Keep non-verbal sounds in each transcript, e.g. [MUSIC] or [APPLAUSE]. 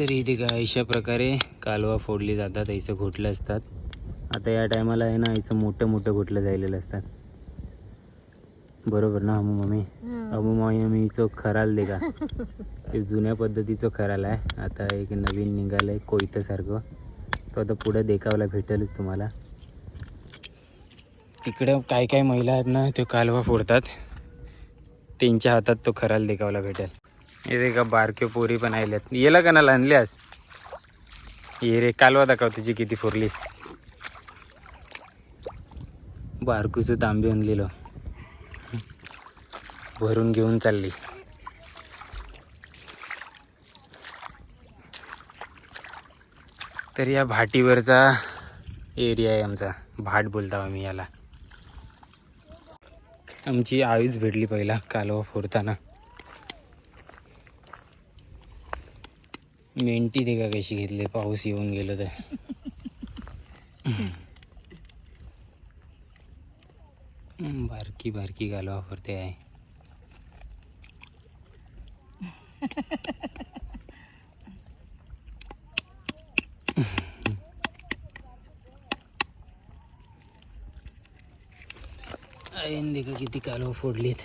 तर इथे काय अशा प्रकारे कालवा फोडली जातात ऐसं घोटलं असतात. आता या टायमाला आहे ना ऐसं मोठं मोठं घोटलं जायलेलं असतात. बरोबर ना अमू मम्मी अमू मम्मीचं खराल दे का? [LAUGHS] ते जुन्या पद्धतीचं खराल आहे. आता एक नवीन निघालं आहे कोयत्यासारखं. तो आता पुढं देखावला भेटेलच तुम्हाला. तिकडं काय काय महिला आहेत ना तो कालवा फोडतात. त्यांच्या हातात तो खराल देखावला भेटेल. हे का बारके पोरी पण आल्यात येला का ना आणल्यास ये रे कालवा दाखव तुझी किती फोरलीस बारकूच तांबे आणलेलं. भरून घेऊन चालली. तर या भाटीवरचा एरिया आहे आमचा. भाट बोलता आम्ही याला. आमची आळीच भेटली पहिला कालवा फोडताना. मेंटी ते का कशी घेतली पाऊस येऊन गेलो हम्म, बारकी बारकी फोडते आहे. आईन देखा किती कालवा फोडलीत.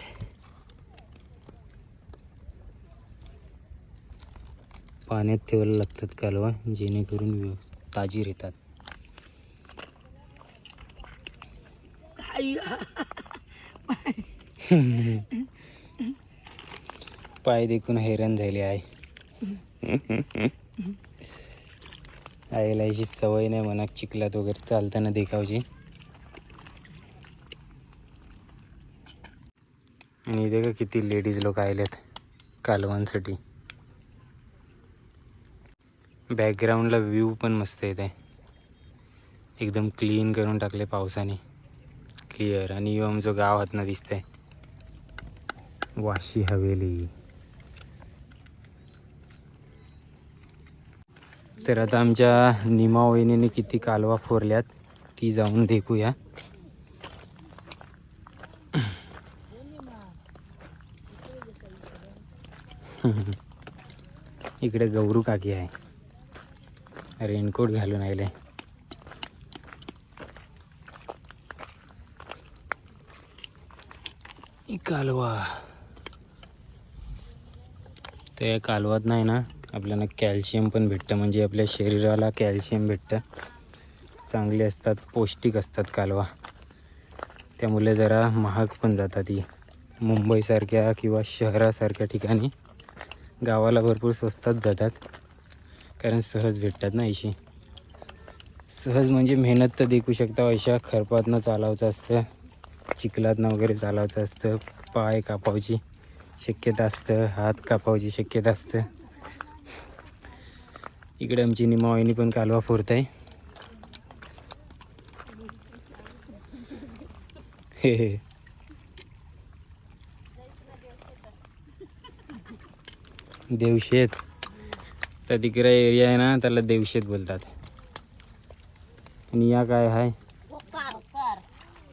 पाण्यात ठेवायला लागतात कालवा जेणेकरून ताजी राहतात. पाय देखून हैराण झाले आहे आईला अशी सवय नाही म्हणा चिखलात वगैरे चालताना देखावची. आणि इथे का किती लेडीज लोक आलेत कालवांसाठी बॅकग्राऊंडला व्ह्यू पण मस्त येते एकदम क्लीन करून टाकले पावसाने. क्लिअर आणि यो आमचं गाव हातनं दिसतंय. वाशी हवेली. तर आता आमच्या निमा वहिनीने किती कालवा फोरल्यात ती जाऊन देखूया. इकडे गौरू काकी आहे. रेनकोट घालून आले कालवा. तर या कालवात नाही ना आपल्याला कॅल्शियम पण भेटतं. म्हणजे आपल्या शरीराला कॅल्शियम भेटतं. चांगले असतात पौष्टिक असतात कालवा. त्यामुळे जरा महाग पण जातात ही. मुंबईसारख्या किंवा शहरासारख्या ठिकाणी गावाला भरपूर स्वस्तात जातात. कारण सहज भेटतात ना अशी सहज म्हणजे मेहनत तर देखू शकता अशा खरपातनं चालावचं असतं चिखलातनं वगैरे चालावचं असतं पाय कापावची शक्यता असतं हात कापावची शक्यता असतं. इकडे आमची निमावाईनी पण कालवा फोडत आहे हे. देवशेत. तर तिकडे एरिया आहे ना त्याला देवशेत बोलतात. आणि या काय आहे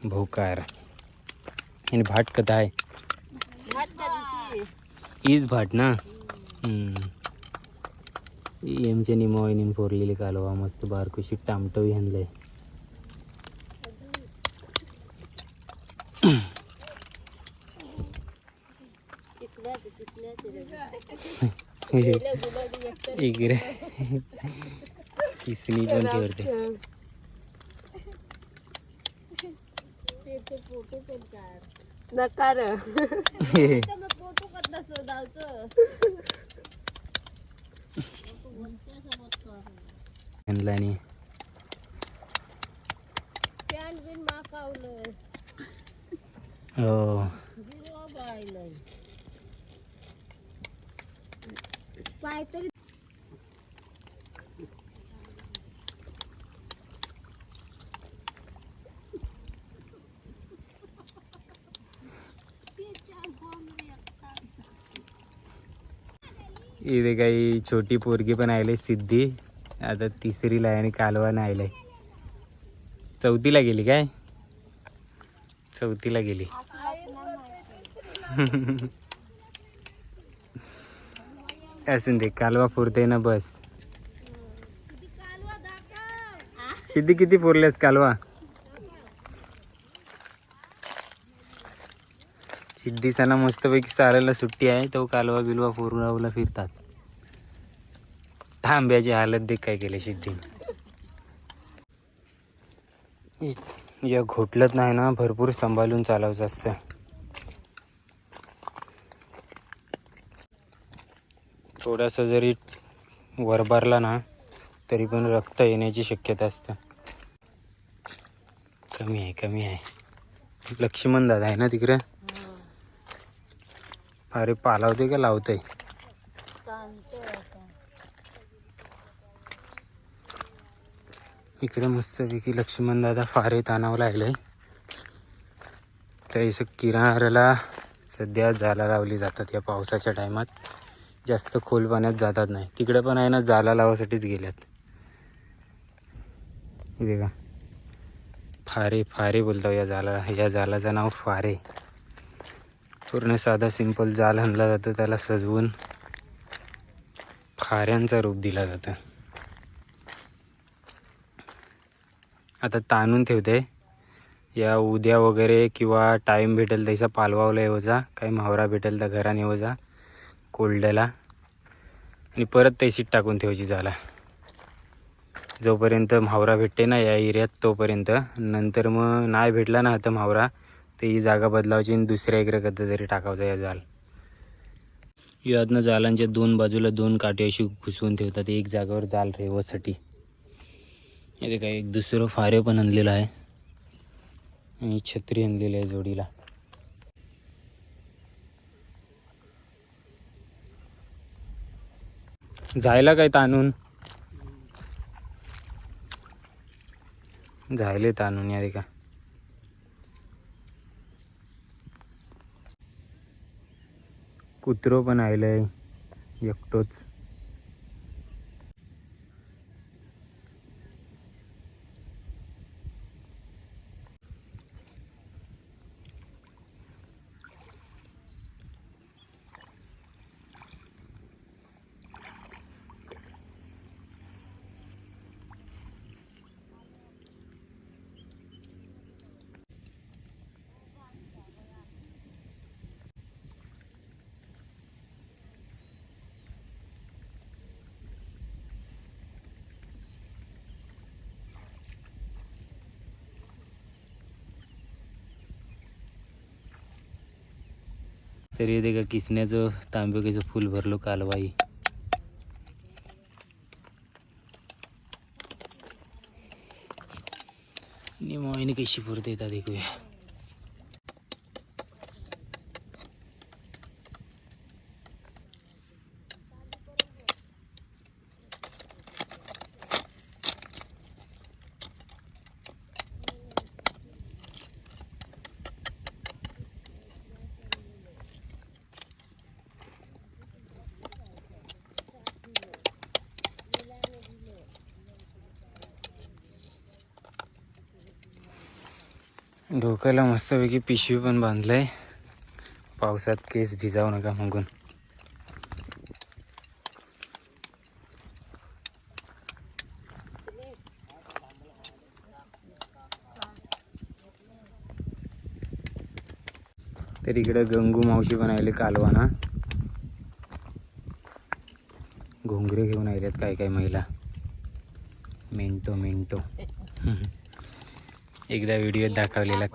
भोकार. आणि भाट कथा आहे. इज भाट ना? हम्म. ही निमावाईने फोरलेली कालवा मस्त बारकुशी टामटवी आणलंय इकडे किसनी पण ठेवते नकार. माकावलं हो. पाय तरी इथे काही छोटी पोरगी पण आयले सिद्धी. आता तिसरीला आहे आणि कालवानं आयलाय. चौथीला गेली काय? चौथीला गेली. [LAUGHS] असून दे कालवा फुरते ना बस. सिद्धी किती फुरलेस कालवा? सिद्धी मस्त मस्तपैकी सारायला सुट्टी आहे तो कालवा बिलवा फुरवला फिरतात. थांब्याची हालत देख काय केले सिद्धी या घोटलत नाही ना भरपूर सांभाळून चालवायचं असतं. थोडासा जरी वरबारला ना तरी पण रक्त येण्याची शक्यता असते. कमी आहे कमी आहे. लक्ष्मण दादा आहे ना तिकडे? अरे पालावते का आता. इकडे मस्तपैकी लक्ष्मण दादा फारे तानावं लागलंय तर किनाऱ्याला सध्या जाला लावली जातात या पावसाच्या टायमात. जास्त खोल पाण्यात जातात नाही. तिकडे पण आहे ना जाला लावासाठीच गेल्यात. इथे का फारे फारे बोलतो या जाला या जालाचं नाव फारे. पूर्ण साधा सिंपल जाल आणला जातं त्याला सजवून फाऱ्यांचा रूप दिला जातं. आता ताणून ठेवते. या उद्या वगैरे किंवा टाईम भेटेल त्याचा पालवावला येवजा काही मावरा भेटेल तर घराने येवजा. कोल्ड्याला आणि परत तैशीत टाकून ठेवायची झाला जोपर्यंत म्हावरा भेटते ना या एरियात तोपर्यंत. नंतर मग नाही भेटला ना आता म्हावरा तर ही जागा बदलावची आणि दुसऱ्या इकडे कधी तरी टाकायचा या जाल. यातनं जालांच्या दोन बाजूला दोन काठी अशी घुसवून ठेवतात. एक जागेवर जाल रेवसाठी हे काय एक दुसरं फारे पण आणलेलं आहे. आणि छत्री आणलेली आहे जोडीला. जायला काय ताणून जायले ताणून या का कुत्रो पण आयलंय एकटोच. तरी हे देखा किसण्याचं तांब्याचं फुल भरलो कालवाई. निमाईने कशी पुरते येतात ऐकूया डोक्याला मस्तपैकी पिशवी पण बांधलंय. पावसात केस भिजावू नका मागून. तर इकडे गंगू मावशी पण आले कालवाना. घोंगरे घेऊन आलेत काय काय महिला. मेंटो मेंटो. [LAUGHS] एकदा व्हिडिओ दाखवलेला.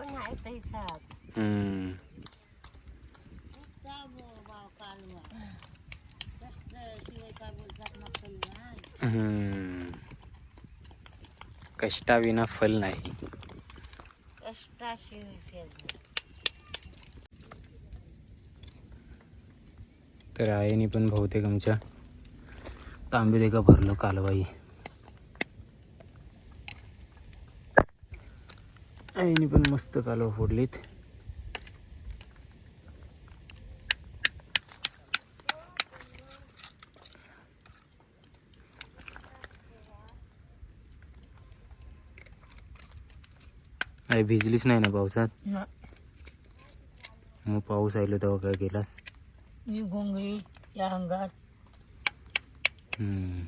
कष्टाविना फल नाही. तर आईने पण बहुतेक आमच्या तांबे देखा भरलो कालवाई. आईने पण मस्त कालवा फोडलीत. आई भिजलीच नाही ना पावसात? मग पाऊस आलो तेव्हा काय केलास? मी घोंगळी या अंगात. हम्म.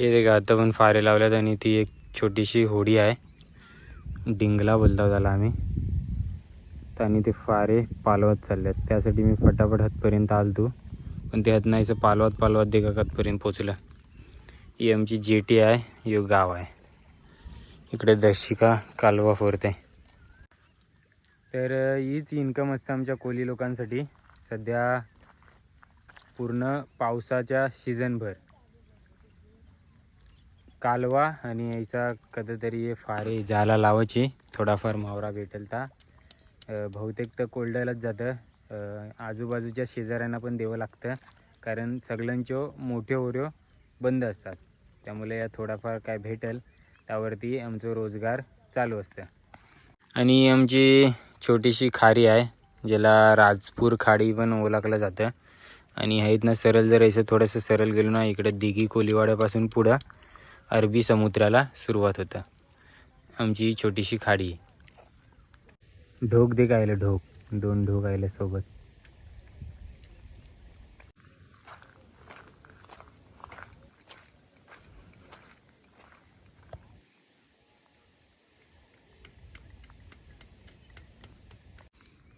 हे देखा आता पण फारे लावल्यात आणि ती एक छोटीशी होडी आहे. डिंगला बोलता त्याला आम्ही. तर आणि ते फारे पालवत चालल्यात. त्यासाठी मी फटाफट हातपर्यंत आलतो. पण ते हात नाहीचं पालवत पालवत देखा हातपर्यंत पोचलं ही आमची जेटी आहे हे गाव आहे. इकडे दर्शिका कालवा फोरते. तर हीच इन्कम असतं आमच्या कोली लोकांसाठी. सध्या पूर्ण पावसाच्या सीझनभर कालवा आणि याचा कधीतरी हे फारे जाला लावायची. थोडाफार मावरा भेटेल ता बहुतेक तर कोल्डायलाच जातं. आजूबाजूच्या शेजाऱ्यांना पण द्यावं लागतं. कारण सगळ्यांचो मोठे ओऱ्यो बंद असतात. त्यामुळे या थोडाफार काय भेटेल त्यावरती आमचं रोजगार चालू असतं. आणि आमची छोटीशी खारी आहे ज्याला राजपूर खाडी पण ओळखलं जातं. आणि आहेत ना सरळ जर असं थोडंसं सरळ गेलो ना इकडे दिघी कोलीवाड्यापासून पुढं अरबी समुद्राला सुरुवात होतं. आमची ही छोटीशी खाडी. ढोक दे काय ढोक. दोन ढोक आले सोबत.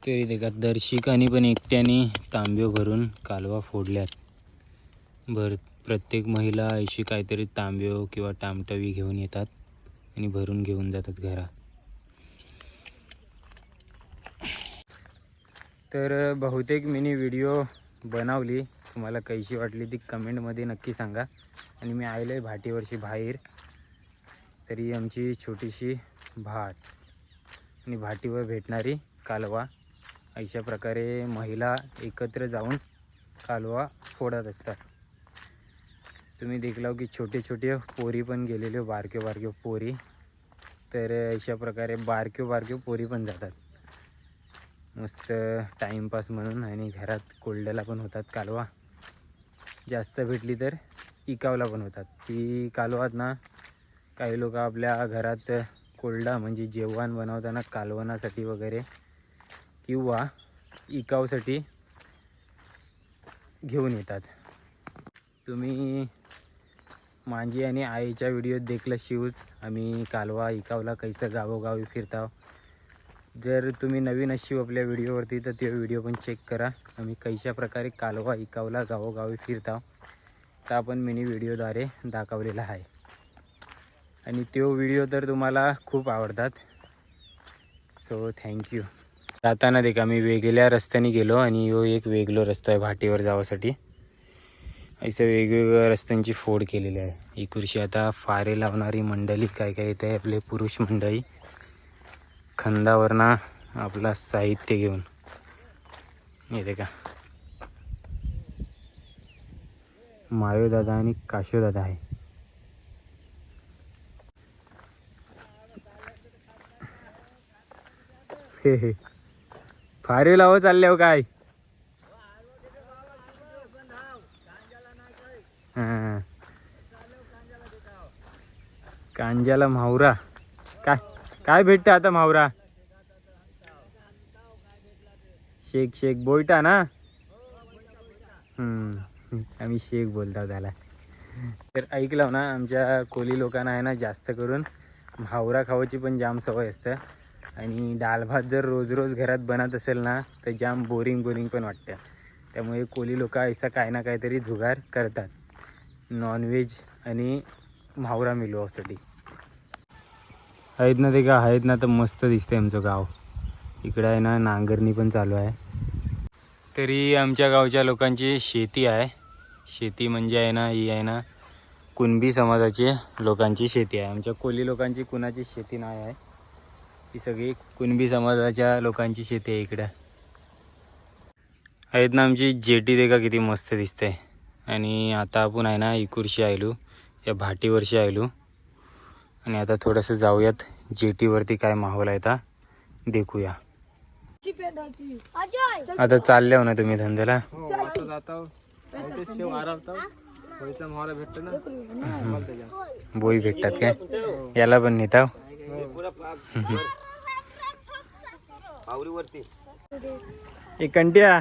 तरी का दर्शिकाने पण एकट्याने तांब्यो भरून कालवा फोडल्यात. भर प्रत्येक महिला अशी काहीतरी तांब्यो किंवा टामटवी घेऊन येतात आणि भरून घेऊन जातात घरा. तर बहुतेक मिनी व्हिडिओ बनवली. तुम्हाला कशी वाटली ती कमेंटमध्ये नक्की सांगा. आणि मी आलो आहे भाटीवरची बाहेर. तरी आमची छोटीशी भाट आणि भाटीवर भेटणारी कालवा. अशा प्रकारे महिला एकत्र जाऊन कालवा फोडत असतात. तुम्ही देखलाव की छोटे छोटे पोरी पण गेलेले बारक्यो बारक्यो पोरी. तर अशा प्रकारे बारक्यो बारक्यो पोरी पण जातात. मस्त टाईमपास म्हणून आणि घरात कोल्ड्याला पण होतात कालवा. जास्त भेटली तर इकावला पण होतात. ती कालवात ना काही लोक आपल्या घरात कोल्डा म्हणजे जेवण बनवताना कालवणासाठी वगैरे किंवा इकावसाठी घेऊन येतात. तुम्ही माझी आणि आईच्या व्हिडिओत देखलं शिवच. आम्ही कालवा इकावला कैसं गावोगावी फिरताव. जर तुम्ही नवीन अशी आपल्या व्हिडिओवरती तर ते व्हिडिओ पण चेक करा. आम्ही कशा प्रकारे कालवा इकावला गावोगावी फिरताव. तर आपण मिनी व्हिडिओद्वारे दाखवलेला आहे. आणि तो व्हिडिओ तर तुम्हाला खूप आवडतात. सो थँक्यू जाताना देखा आम्ही वेगळ्या रस्त्याने गेलो आणि यो एक वेगळो रस्ता आहे भाटीवर जावासाठी. असे वेगवेगळ्या रस्त्यांची फोड केलेली आहे. ही आता फारे लावणारी मंडळी काय काय येते आपले पुरुष मंडळी. खंदावरना आपला साहित्य घेऊन. येते का? मायोदादा आणि काशोदादा आहे. हे हे. फारे लावत चालले हो काय? हां. कांजाला मावरा काय? काय भेटतं आता मावरा शेक शेख बोयटा ना? आम्ही शेक बोलतो त्याला. तर ऐकलं ना आमच्या कोली लोकांना आहे ना जास्त करून म्हावरा खावायची पण जाम सवय असतं. आणि डाल भात जर रोज रोज घरात बनत असेल ना तर जाम बोरिंग बोरिंग पण वाटतं. त्यामुळे कोली लोक ऐसा काय ना काहीतरी जुगार करतात. नॉनव्हेज आणि म्हावरा मिलवासाठी आहेत ना ते का आहेत ना तर मस्त दिसतंय आमचं गाव. इकडं आहे ना नांगरणी पण चालू आहे. तरी आमच्या गावच्या लोकांची शेती आहे. शेती म्हणजे आहे ना ही आहे ना कुणबी समाजाची लोकांची शेती आहे. आमच्या कोली लोकांची कुणाची शेती नाही आहे. ही सगळी कुणबी समाजाच्या लोकांची शेती आहे इकडं. आहेत ना आमची जेटी देखा किती मस्त दिसते आणि आता आपण आहे ना इकुरशी आयलू या भाटीवरशी आयलू. आणि आता थोडंसं जाऊयात जेटीवरती काय माहोल आहे आता देखूया. आता चालले हो ना तुम्ही धंद्याला. बोई भेटतात काय? याला पण नेताव एक कंट्या.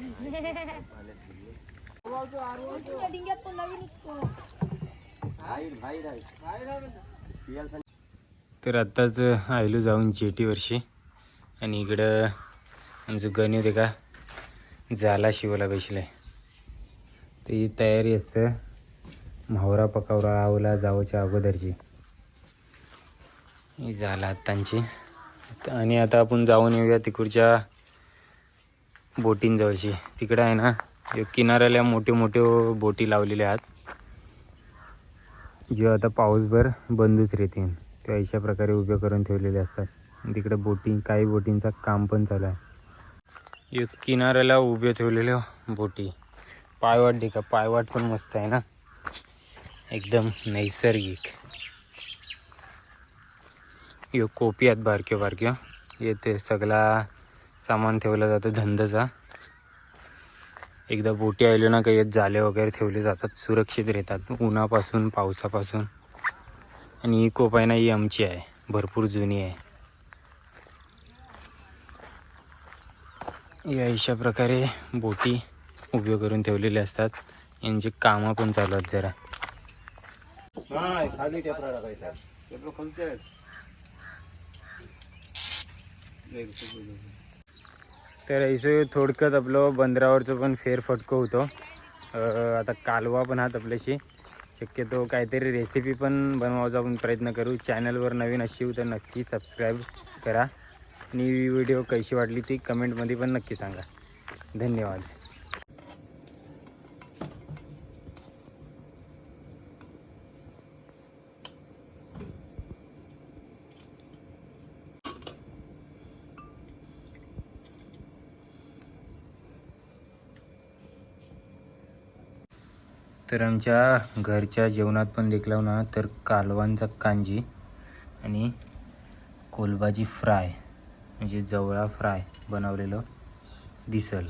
[LAUGHS] तर आत्ताच आयलो जाऊन जेटीवरशी आणि इकडं आमचं गणित आहे का? जाला शिवला बसलाय. तर ही तयारी असतं. म्हावरा पकावरा आवला जावच्या अगोदरची. ही झाला आत्तांची. आणि आता आपण जाऊन येऊया तिकडच्या बोटींजवळची तिकडं आहे ना? जे किनाऱ्याला मोठे मोठे बोटी लावलेल्या आहेत. जे आता पाऊसभर बंदच रेतीन ते अशा प्रकारे उभे करून ठेवलेले असतात. तिकडे बोटिंग काही बोटींचा काम पण चालू आहे. एक किनाऱ्याला उभे ठेवलेल्या बोटी. पायवाट देखा पायवाट पण मस्त आहे ना? एकदम नैसर्गिक. यो कोपी आहेत बारक्यो बारक्यो. येथे सगळा सामान ठेवला जातं धंद्याचा एकदा बोटी आलो ना काही जाले वगैरे ठेवले जातात सुरक्षित राहतात. उन्हापासून पावसापासून. आणि ही कोपायना ही आमची आहे. भरपूर जुनी आहे. या अशा प्रकारे बोटी उभे करून ठेवलेले असतात. यांची कामं पण चालू आहेत जरा. खाली तर ऐसो थोडक्यात आपलं बंदरावरचं पण फेरफटकं होतो. आता कालवा पण हात आपल्याशी. शक्यतो काहीतरी रेसिपी पण बनवायचा आपण प्रयत्न करू. चॅनलवर नवीन अशी तर नक्की सबस्क्राईब करा. आणि व्हिडिओ कशी वाटली ती कमेंटमध्ये पण नक्की सांगा. धन्यवाद. तर आमच्या घरच्या जेवणात पण देखलाव ना तर कालवांचा कांजी आणि कोलबाजी फ्राय म्हणजे जवळा फ्राय बनवलेलं दिसल.